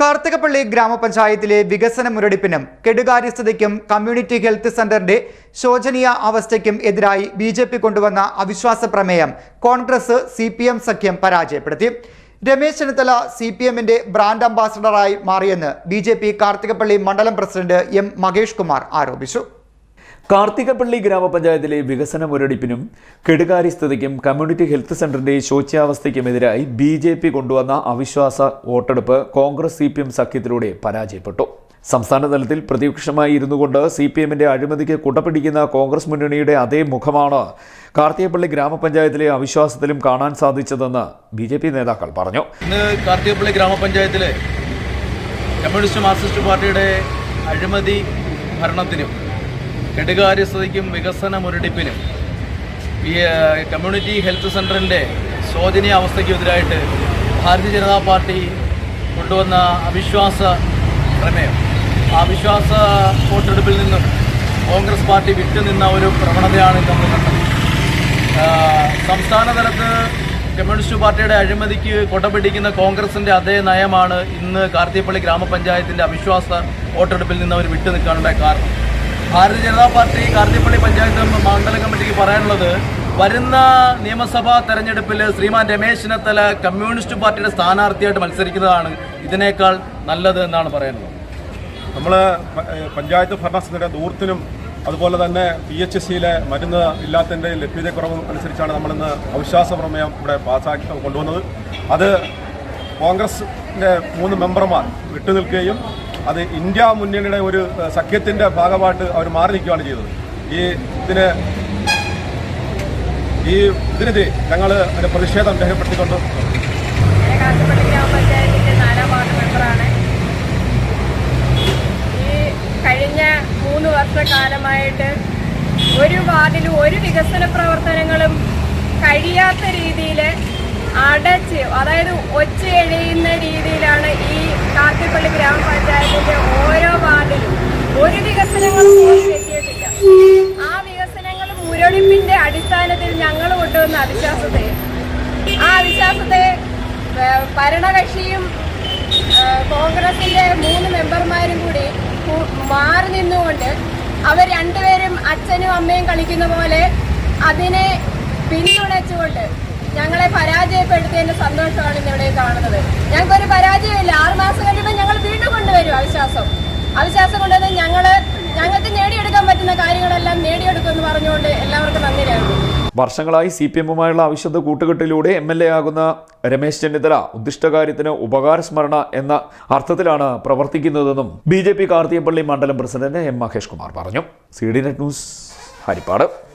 കാർത്തികപ്പള്ളി ഗ്രാമപഞ്ചായത്തിലെ വികസന മുരടിപ്പിനും കെടുകാര്യസ്ഥതയ്ക്കും community health സെന്ററിന്റെ ശോചനീയ അവസ്ഥയ്ക്കും എതിരായി ബി ജെ പി കൊണ്ടുവന്ന അവിശ്വാസ പ്രമേയം കോൺഗ്രസ് സി പി എം സഖ്യം പരാജയപ്പെടുത്തി. രമേശ് ചെന്നിത്തല സി പി എമ്മിന്റെ ബ്രാൻഡ് അംബാസഡറായി മാറിയെന്ന് ബി ജെ പി കാർത്തികപ്പള്ളി മണ്ഡലം പ്രസിഡന്റ് എം മകേഷ് കുമാർ ആരോപിച്ചു. കാർത്തികപ്പള്ളി ഗ്രാമപഞ്ചായത്തിലെ വികസന മുരടിപ്പിനും കെടുകാര്യസ്ഥതയ്ക്കും കമ്മ്യൂണിറ്റി ഹെൽത്ത് സെന്ററിന്റെ ശോച്യാവസ്ഥയ്ക്കുമെതിരായി ബി ജെ പി കൊണ്ടുവന്ന അവിശ്വാസ വോട്ടെടുപ്പ് കോൺഗ്രസ് സി പി എം സഖ്യത്തിലൂടെ പരാജയപ്പെട്ടു. സംസ്ഥാന തലത്തിൽ പ്രതിപക്ഷമായി ഇരുന്നുകൊണ്ട് സി പി എമ്മിന്റെ അഴിമതിക്ക് കുടപിടിക്കുന്ന കോൺഗ്രസ് മുന്നണിയുടെ അതേ മുഖമാണ് കാർത്തികപ്പള്ളി ഗ്രാമപഞ്ചായത്തിലെ അവിശ്വാസത്തിലും കാണാൻ സാധിച്ചതെന്ന് ബി ജെ പി നേതാക്കൾ പറഞ്ഞു. കാർത്തികപ്പള്ളി ഗ്രാമപഞ്ചായത്തിലെ കമ്മ്യൂണിസ്റ്റ് മാർക്സിസ്റ്റ് പാർട്ടിയുടെ അഴിമതി ഭരണത്തിനും കെടുകാര്യസ്ഥതയ്ക്കും വികസന മുരടിപ്പിനും ഈ കമ്മ്യൂണിറ്റി ഹെൽത്ത് സെന്ററിന്റെ ശോചനീയ അവസ്ഥയ്ക്കെതിരായിട്ട് ഭാരതീയ ജനതാ പാർട്ടി കൊണ്ടുവന്ന അവിശ്വാസ പ്രമേയം. ആ അവിശ്വാസ വോട്ടെടുപ്പിൽ നിന്നും കോൺഗ്രസ് പാർട്ടി വിട്ടുനിന്ന ഒരു പ്രവണതയാണ് നമ്മൾ കണ്ടത്. സംസ്ഥാന തലത്ത് കമ്മ്യൂണിസ്റ്റ് പാർട്ടിയുടെ അഴിമതിക്ക് കൊടപിടിക്കുന്ന കോൺഗ്രസിന്റെ അതേ നയമാണ് ഇന്ന് കാർത്തിപ്പള്ളി ഗ്രാമപഞ്ചായത്തിന്റെ അവിശ്വാസ വോട്ടെടുപ്പിൽ നിന്ന് അവർ വിട്ടു നിൽക്കാനുള്ള കാരണം. ഭാരതീയ ജനതാ പാർട്ടി കാർത്തിപ്പള്ളി പഞ്ചായത്ത് മണ്ഡല കമ്മിറ്റിക്ക് പറയാനുള്ളത് വരുന്ന നിയമസഭാ തെരഞ്ഞെടുപ്പിൽ ശ്രീമാൻ രമേശ് ചെന്നിത്തല കമ്മ്യൂണിസ്റ്റ് പാർട്ടിയുടെ സ്ഥാനാർത്ഥിയായിട്ട് മത്സരിക്കുന്നതാണ് ഇതിനേക്കാൾ നല്ലത് എന്നാണ് പറയാനുള്ളത്. നമ്മൾ പഞ്ചായത്ത് ഭരണസമിതിയുടെ ദൂർത്തിനും അതുപോലെ തന്നെ പി എച്ച് സിയിലെ മരുന്ന് ഇല്ലാത്തതിന്റെ ലഭ്യതക്കുറവും അനുസരിച്ചാണ് നമ്മളിന്ന് അവിശ്വാസ പ്രമേയം ഇവിടെ പാസ്സാക്കി കൊണ്ടുവന്നത്. അത് കോൺഗ്രസിന്റെ മൂന്ന് മെമ്പർമാർ വിട്ടുനിൽക്കുകയും അത് ഇന്ത്യ മുന്നണിയുടെ ഒരു സഖ്യത്തിന്റെ ഭാഗമായിട്ട് അവർ മാറി നിൽക്കുകയാണ് ചെയ്തത്. ഈ ഇതിന് ഈ ഇതിനെതിരെ ഞങ്ങൾ അതിന്റെ പ്രതിഷേധം രേഖപ്പെടുത്തിക്കൊണ്ട് കഴിഞ്ഞ മൂന്ന് വർഷക്കാലമായിട്ട് ഒരു വാർഡിലും ഒരു വികസന പ്രവർത്തനങ്ങളും കഴിയാത്ത രീതിയിൽ അടച്ച് അതായത് ഒച്ചയെഴിയുന്ന രീതിയിലാണ് ഈ കാത്തിപ്പള്ളി ഗ്രാമപഞ്ചായത്തിന്റെ ഓരോ വാർഡിലും ഒരു വികസനങ്ങളും പോലും എത്തിയിട്ടില്ല. ആ വികസനങ്ങൾ മുരടിപ്പിന്റെ അടിസ്ഥാനത്തിൽ ഞങ്ങൾ കൊണ്ടുവന്ന അവിശ്വാസത്തെ ആ അവിശ്വാസത്തെ ഭരണകക്ഷിയും കോൺഗ്രസിന്റെ മൂന്ന് മെമ്പർമാരും കൂടി മാറി നിന്നുകൊണ്ട് അവർ രണ്ടുപേരും അച്ഛനും അമ്മയും കളിക്കുന്ന പോലെ അതിനെ പിന്തുണച്ചുകൊണ്ട് ഞങ്ങളെ പരാജയപ്പെടുത്തിയതിന്റെ സന്തോഷമാണ് ഇന്നിവിടെ കാണുന്നത്. ഞങ്ങൾക്കൊരു പരാജയമില്ല അവിശ്വാസം കൊണ്ടുവന്ന് ഞങ്ങൾ ഞങ്ങൾക്ക് നേടിയെടുക്കാൻ പറ്റുന്ന കാര്യങ്ങളെല്ലാം നേടിയെടുക്കുമെന്ന് പറഞ്ഞുകൊണ്ട് എല്ലാവർക്കും നന്ദി വർഷങ്ങളായി സി പി എമ്മുമായുള്ള അവിശുദ്ധ കൂട്ടുകെട്ടിലൂടെ എം എൽ എ ആകുന്ന രമേശ് ചെന്നിത്തല ഉദ്ദിഷ്ടകാര്യത്തിന് ഉപകാരസ്മരണ എന്ന അർത്ഥത്തിലാണ് പ്രവർത്തിക്കുന്നതെന്നും ബി ജെ പി കാർത്തിയപ്പള്ളി മണ്ഡലം പ്രസിഡന്റ് എം മഹേഷ് കുമാർ പറഞ്ഞു. C D net news Harippad.